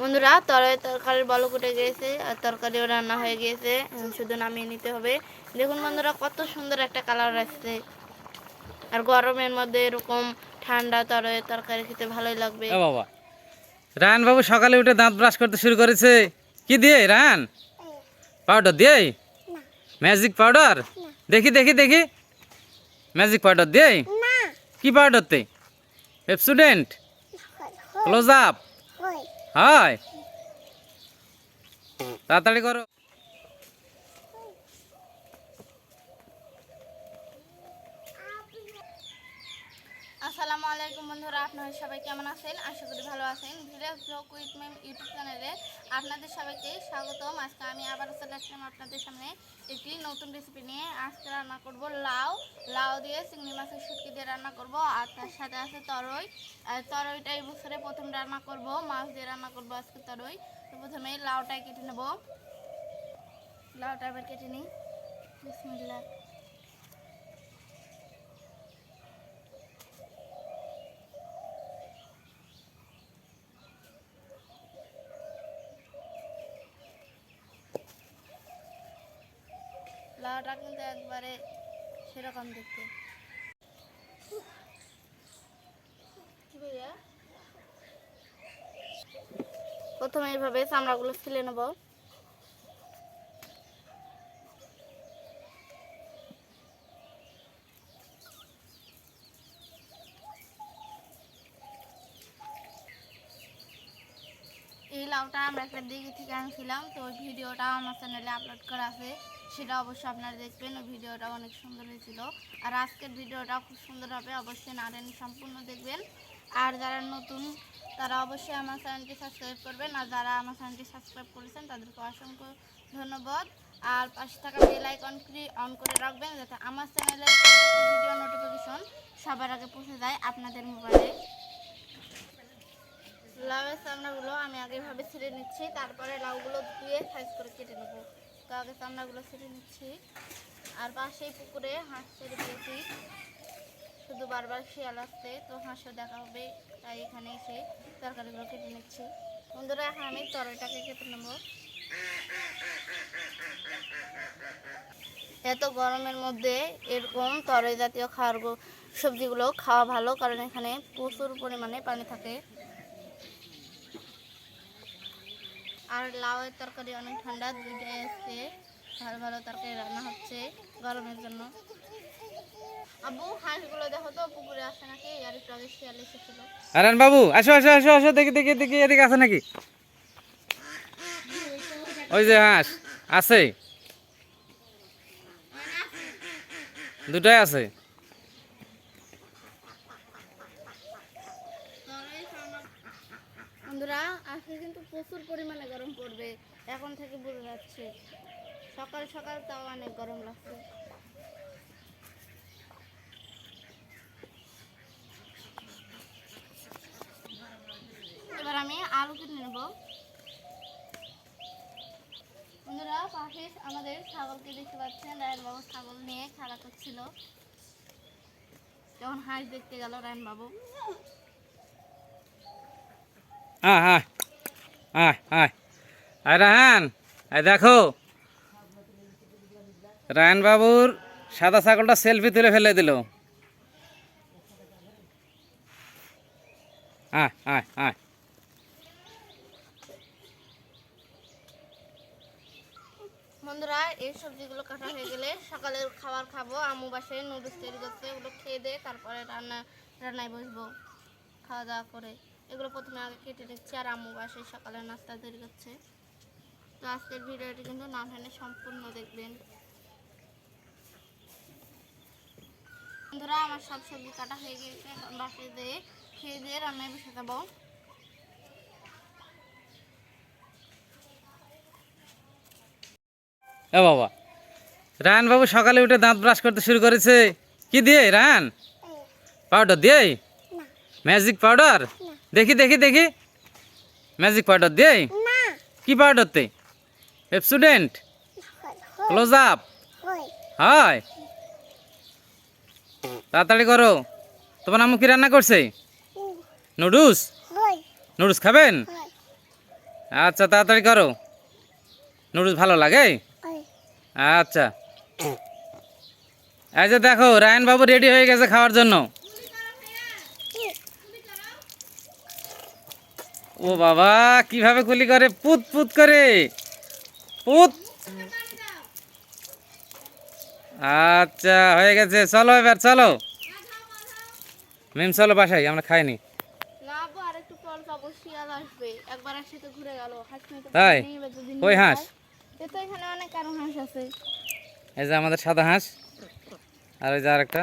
বন্ধুরা তরকারি তরকারির বলক উঠে গিয়েছে আর তরকারিও রান্না হয়ে গিয়েছে শুধু নামিয়ে নিতে হবে। দেখুন বন্ধুরা কত সুন্দর একটা কালার আসছে। আর গরমের মধ্যে এরকম ঠান্ডা তরকারি তরকারি খেতে ভালোই লাগবে। বাবা। রায়ন বাবু সকালে উঠে দাঁত ব্রাশ করতে শুরু করেছে। কি দিয়ে রায়ন? পাউডার দিয়ে ম্যাজিক পাউডার? দেখি দেখি দেখি। ম্যাজিক পাউডার দিয়ে কি পাউডার তে স্টুডেন্ট ক্লোজ আপ হয় তাড়াতাড়ি করো। আসসালামু আলাইকুম বন্ধুরা, আপনারা সবাই কেমন আছেন? আশা করি ভালো আছেন। Village vlog with ma'am YouTube চ্যানেলে আপনাদের সবাইকে স্বাগতম। আজকে আমি আবার চলে আসলাম আপনাদের সামনে একটি নতুন রেসিপি নিয়ে। আজকে রান্না করব লাউ। লাউ দিয়ে চিংড়ি মাছের শুটকি দিয়ে রান্না করব আর তার সাথে আছে তরই। তরইটা এই বছরে প্রথম রান্না করব। মাছ দিয়ে রান্না করব আজকে তরই। তো প্রথমে লাউটা কেটে নেব। লাউটা আবার কেটে নিই। বিসমিল্লাহ। লাউটা কিন্তু একবারে সেরকম দেখতে? প্রথমে এইভাবে চামড়াগুলো ছিলে নেব এই লাউটা আমরা একটা দিঘি থেকে আনছিলাম, তো ওই ভিডিওটা আমার চ্যানেলে আপলোড করা আছে। সেটা অবশ্যই আপনারা দেখবেন, ওই ভিডিওটা অনেক সুন্দর হয়েছিল। আর আজকের ভিডিওটা খুব সুন্দর হবে, অবশ্যই নারেনি সম্পূর্ণ দেখবেন। আর যারা নতুন, তারা অবশ্যই আমার চ্যানেলটি সাবস্ক্রাইব করবেন। আর যারা আমার চ্যানেলটি সাবস্ক্রাইব করেছেন, তাদেরকে অসংখ্য ধন্যবাদ। আর পাশে থাকা বেল আইকন অন করে রাখবেন, যাতে আমার চ্যানেলের ভিডিও নোটিফিকেশন সবার আগে পৌঁছে যায় আপনাদের মোবাইলে লাউয়ের চামড়াগুলো আমি আগেভাবে ছিঁড়ে নিচ্ছি, তারপরে লাউগুলো ধুয়ে সাইজ করে কেটে নেব। তো আগে চামড়াগুলো ছিঁড়ে নিচ্ছি। আর পাশেই পুকুরে হাঁস ছেড়ে দিয়েছি। শুধু বারবার শিয়াল আসতে তো হাঁসও দেখা হবে, তাই এখানে এসে তরকারিগুলো কেটে নিচ্ছি। বন্ধুরা, এখন আমি তরকারিটাকে কেটে নেব। এত গরমের মধ্যে এরকম তরই জাতীয় খাওয়ার সবজিগুলো খাওয়া ভালো, কারণ এখানে প্রচুর পরিমাণে পানি থাকে। আর লাউয়ের তরকারি অনেক ঠান্ডা, দুইটাই আসছে ভালো ভালো তরকারি রান্না হচ্ছে গরমের জন্য। আবু হাঁসগুলো দেখো তো, পুকুরে আসে নাকি? আর একটু আগে এসেছিল। রায়ন বাবু, আসো আসো আসো আসো, দেখি দেখি দেখি, এদিকে আছে নাকি? ওই যে হাঁস, আছে। দুটাই আছে বন্ধুরা আজকে কিন্তু প্রচুর পরিমাণে গরম পড়বে। এখন থেকে বোঝা যাচ্ছে। সকাল সকাল তাও অনেক গরম লাগছে। এবার আমি আলু কেটে নেব। বন্ধুরা পাশে আমাদের ছাগলকে দেখতে পাচ্ছেন, রায়ন বাবু ছাগল নিয়ে খেলা করছিল। যখন হাঁস দেখতে গেল রায়ন বাবু। আয় আয়। আয় আয়। আয় রাহান, আয় দেখো। রায়ন বাবুর সাদা ছাগলটা সেলফি তুলে ফেলে দিল। আয় আয় আয়। বন্ধুরা, এই সবজিগুলো কাটা হয়ে গেলে সকালের খাবার খাব আমু বাসায় নুডলস তৈরি করছে, ওগুলো খেয়ে দিয়ে তারপরে রান্না রান্নায় বসবো। খাওয়া দাওয়া করে। এগুলো প্রথমে আগে কেটে নিচ্ছি আর আম্মু বাসায় সকালের নাস্তা তৈরি করছে। তো আজকের ভিডিওটি কিন্তু না টেনে সম্পূর্ণ দেখবেন। বন্ধুরা আমার সব সবজি কাটা হয়ে গিয়েছে এখন বাসায় দিয়ে খেয়ে দিয়ে রান্নায় বসে যাব। এ বাবা রায়ন বাবু সকালে উঠে দাঁত ব্রাশ করতে শুরু করেছে। কি দিয়ে রায়ন? পাউডার দিয়ে ম্যাজিক পাউডার? দেখি দেখি দেখি। ম্যাজিক পাউডার দিয়ে কি পাউডার তে? স্টুডেন্ট ক্লোজ আপ হয় তাড়াতাড়ি করো। তোমার আম্মু কি রান্না করছে? নুডলস নুডলস খাবেন? আচ্ছা তাড়াতাড়ি করো। নুডলস ভালো লাগে? আচ্ছা। এই যে দেখো রায়ন বাবু রেডি হয়ে গেছে খাওয়ার জন্য। ও বাবা কীভাবে কুলি করে? পুত পুত করে। পুত। আচ্ছা হয়ে গেছে। চলো এবার চলো। মিম চলো বাসাই আমরা খাইনি। আর একটু গেল তাই? নিয়ে হাঁস? আরও এই যে আমাদের সাদা হাঁস। আর ওই যে আরেকটা।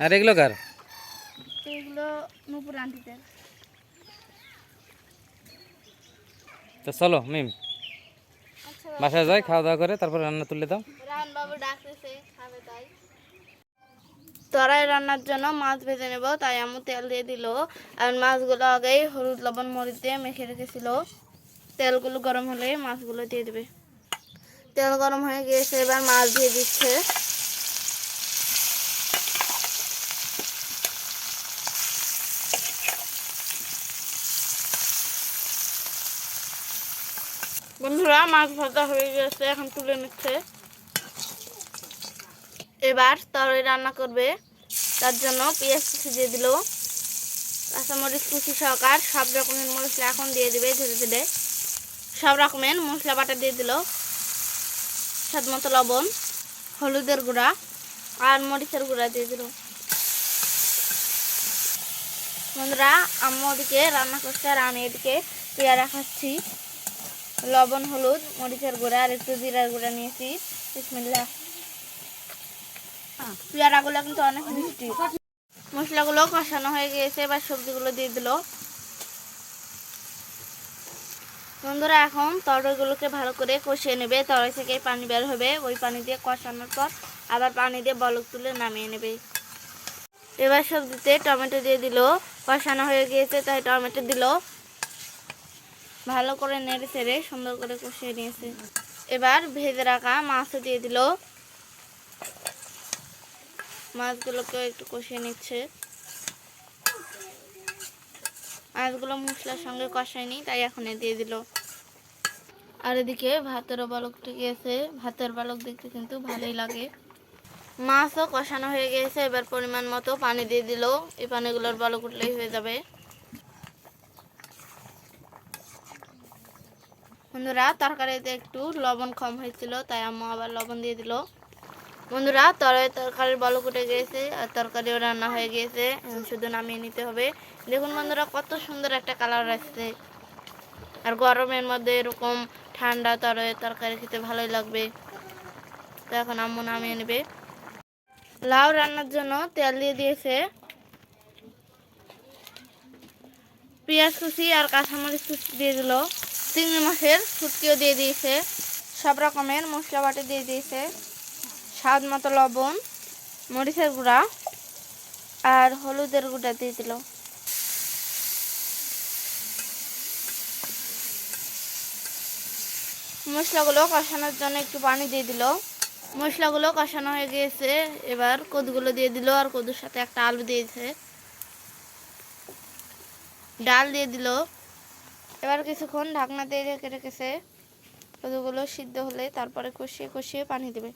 আর এগুলো কার? এগুলো নুপুর আন্টিতে তো চলো মিম। আচ্ছা বাসায় যাই খাওয়া দাওয়া করে তারপর রান্না তুলে দাও। বাবু ডাকতেছে খাবে তাই। তরাই রান্নার জন্য মাছ ভেজে নেব তাই আমি তেল দিয়ে দিল। আর মাছগুলো আগেই হলুদ লবণ মরিচ দিয়ে মেখে রেখেছিল। তেলগুলো গরম হলে মাছগুলো দিয়ে দেবে। তেল গরম হয়ে গিয়েছে এবার মাছ দিয়ে দিচ্ছে। বন্ধুরা মাছ ভাজা হয়ে গেছে, এখন তুলে নিচ্ছে। এবার তরকারি রান্না করবে, তার জন্য পেঁয়াজ দিয়ে দিল। কাঁচামরিচ কুচি সহকার সব রকমের মশলা এখন দিয়ে দিবে ধীরে ধীরে। সব রকমের মশলা বাটা দিয়ে দিল। স্বাদ মতো লবণ, হলুদের গুঁড়া আর মরিচের গুঁড়া দিয়ে দিল। বন্ধুরা, আম্মু ওদিকে রান্না করছে আর আমি এদিকে পেয়ারা খাচ্ছি। লবণ হলুদ মরিচের গুঁড়া আর একটু জিরার গুঁড়া নিয়েছি। বিসমিল্লাহ। পেয়ারাগুলো কিন্তু অনেক মিষ্টি। মশলাগুলো কষানো হয়ে গিয়েছে এবার সবজিগুলো দিয়ে দিল। বন্ধুরা এখন তরকারিগুলোকে ভালো করে কষিয়ে নেবে। তরকারি থেকে পানি বের হবে। ওই পানি দিয়ে কষানোর পর আবার পানি দিয়ে বলক তুলে নামিয়ে নেবে। এবার সবজিতে টমেটো দিয়ে দিল। কষানো হয়ে গিয়েছে তাই টমেটো দিল। ভালো করে নেড়ে চেড়ে সুন্দর করে কষিয়ে নিয়েছে। এবার ভেজে রাখা মাছও দিয়ে দিল। মাছগুলোকে একটু কষিয়ে নিচ্ছে। মাছগুলো মশলার সঙ্গে কষায়নি, তাই এখন দিয়ে দিল। আর এদিকে ভাতেরও বালক গিয়েছে ভাতের বালক দেখতে কিন্তু ভালোই লাগে। মাছও কষানো হয়ে গিয়েছে, এবার পরিমাণ মতো পানি দিয়ে দিল। এই পানিগুলোর বালক উঠলেই হয়ে যাবে। বন্ধুরা, তরকারিতে একটু লবণ কম হয়েছিল, তাই আম্মু আবার লবণ দিয়ে দিল। বন্ধুরা তরকারি তরকারির বলক উঠে গিয়েছে আর তরকারিও রান্না হয়ে গিয়েছে শুধু নামিয়ে নিতে হবে। দেখুন বন্ধুরা, কত সুন্দর একটা কালার আসছে। আর গরমের মধ্যে এরকম ঠান্ডা তরকারি তরকারি খেতে ভালোই লাগবে। তো এখন আম্মু নামিয়ে নেবে। লাউ রান্নার জন্য তেল দিয়ে দিয়েছে। পেঁয়াজ কুচি আর কাঁচামরিচ কুচি দিয়ে দিল। চিংড়ি মাছের শুটকিও দিয়ে দিয়েছে। সব রকমের মশলা বাটি দিয়ে দিয়েছে। স্বাদ মতো লবণ, মরিচের গুঁড়া আর হলুদের গুঁড়া দিয়ে দিল। মশলাগুলো কষানোর জন্য একটু পানি দিয়ে দিল। মশলাগুলো কষানো হয়ে গিয়েছে। এবার কদুগুলো দিয়ে দিল আর কদুর সাথে একটা আলু দিয়েছে। ডাল দিয়ে দিল। এবার কিছুক্ষণ ঢাকনা দিয়ে রেখে রেখেছে। কদুগুলো সিদ্ধ হলে তারপরে কষিয়ে কষিয়ে পানি দেবে।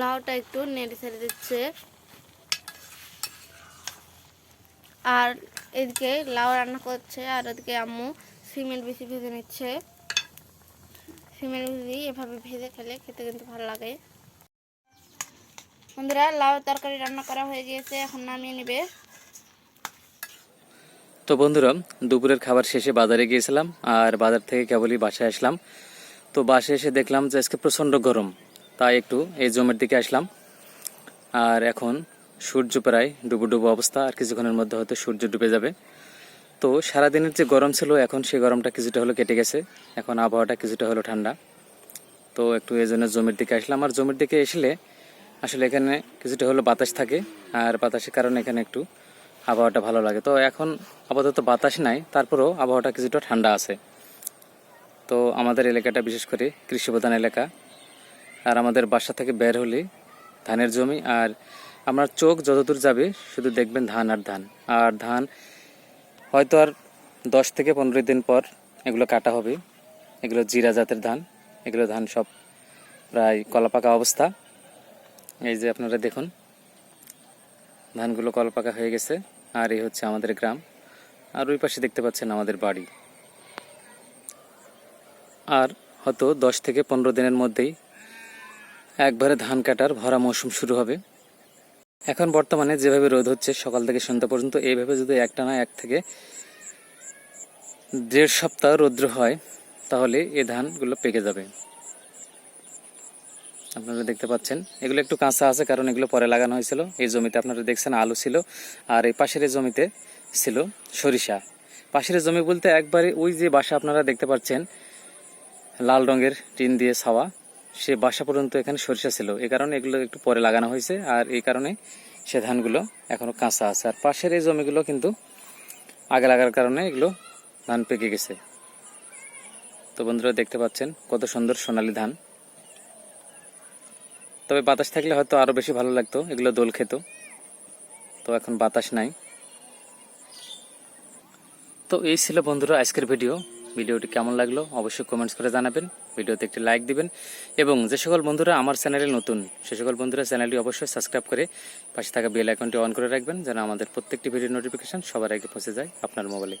লাউটা একটু নেড়ে ছেড়ে দিচ্ছে। আর এদিকে লাউ রান্না করছে, আর ওদিকে আম্মু সিমেন্ট বেশি ভেজে নিচ্ছে। সিমেন্ট বেশি এভাবে ভেজে খেলে খেতে কিন্তু ভালো লাগে। বন্ধুরা, লাউ তরকারি রান্না করা হয়ে গিয়েছে, এখন নামিয়ে নেবে। তো বন্ধুরা, দুপুরের খাবার শেষে বাজারে গিয়েছিলাম আর বাজার থেকে কেবলই বাসায় আসলাম। তো বাসায় এসে দেখলাম যে আজকে প্রচণ্ড গরম, তাই একটু এই জমির দিকে আসলাম। আর এখন সূর্য প্রায় ডুবো ডুবো অবস্থা, আর কিছুক্ষণের মধ্যে হয়তো সূর্য ডুবে যাবে। তো সারাদিনের যে গরম ছিল, এখন সেই গরমটা কিছুটা হলো কেটে গেছে। এখন আবহাওয়াটা কিছুটা হলো ঠান্ডা। তো একটু এই জন্য জমির দিকে আসলাম। আর জমির দিকে এসলে আসলে এখানে কিছুটা হলো বাতাস থাকে, আর বাতাসের কারণে এখানে একটু আবহাওয়াটা ভালো লাগে। তো এখন আপাতত বাতাস নাই, তারপরেও আবহাওয়াটা কিছুটা ঠান্ডা আছে। তো আমাদের এলাকাটা বিশেষ করে কৃষিপ্রধান এলাকা। আর আমাদের বাসা থেকে বের হলে ধানের জমি, আর আপনার চোখ যতদূর যাবে শুধু দেখবেন ধান আর ধান। আর ধান হয়তো আর দশ থেকে পনেরো দিন পর এগুলো কাটা হবে। এগুলো জিরা জাতের ধান, এগুলো ধান সব প্রায় কলাপাকা অবস্থা। এই যে আপনারা দেখুন, ধানগুলো কলপাকা হয়ে গেছে। আর এই হচ্ছে আমাদের গ্রাম। আর ওই পাশে দেখতে পাচ্ছেন আমাদের বাড়ি। আর হয়তো দশ থেকে পনেরো দিনের মধ্যেই একবারে ধান কাটার ভরা মৌসুম শুরু হবে। এখন বর্তমানে যেভাবে রোদ হচ্ছে, সকাল থেকে সন্ধ্যা পর্যন্ত, এইভাবে যদি একটা না এক থেকে দেড় সপ্তাহ রৌদ্র হয়, তাহলে এ ধানগুলো পেকে যাবে। আপনারা দেখতে পাচ্ছেন। এগুলো একটু কাঁচা আছে, কারণ এগুলো পরে লাগানো হয়েছিল। এই জমিতে আপনারা দেখছেন আলু ছিল, আর এই পাশের জমিতে ছিল সরিষা। পাশের জমি বলতে একবারে ওই যে বাসা আপনারা দেখতে পাচ্ছেন, লাল রঙের টিন দিয়ে ছাওয়া, সে বাসা পর্যন্ত এখানে সরিষা ছিল। এই কারণে এগুলো একটু পরে লাগানো হয়েছে, আর এই কারণে সে ধানগুলো এখনও কাঁচা আছে। আর পাশের এই জমিগুলো কিন্তু আগে লাগার কারণে এগুলো ধান পেকে গেছে। তো বন্ধুরা দেখতে পাচ্ছেন, কত সুন্দর সোনালী ধান। তবে বাতাস থাকলে হয়তো আরও বেশি ভালো লাগতো, এগুলো দোল খেত। তো এখন বাতাস নাই। তো এই ছিল বন্ধুরা আজকের ভিডিও। ভিডিওটি কেমন লাগল অবশ্যই কমেন্টস করে জানাবেন। ভিডিওতে একটি লাইক দিবেন। এবং যে সকল বন্ধুরা আমার চ্যানেলে নতুন, সে সকল বন্ধুরা চ্যানেলটি অবশ্যই সাবস্ক্রাইব করে পাশে থাকা বেল আইকনটি অন করে রাখবেন যেন আমাদের প্রত্যেকটি ভিডিও নোটিফিকেশন সবার আগে পৌঁছে যায় আপনার মোবাইলে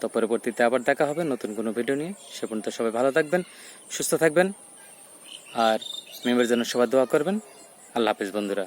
তো পরবর্তীতে আবার দেখা হবে নতুন কোনো ভিডিও নিয়ে। সে পর্যন্ত সবাই ভালো থাকবেন, সুস্থ থাকবেন। আর মেমের জন্য সবাই দোয়া করবেন। আল্লাহ হাফিজ বন্ধুরা।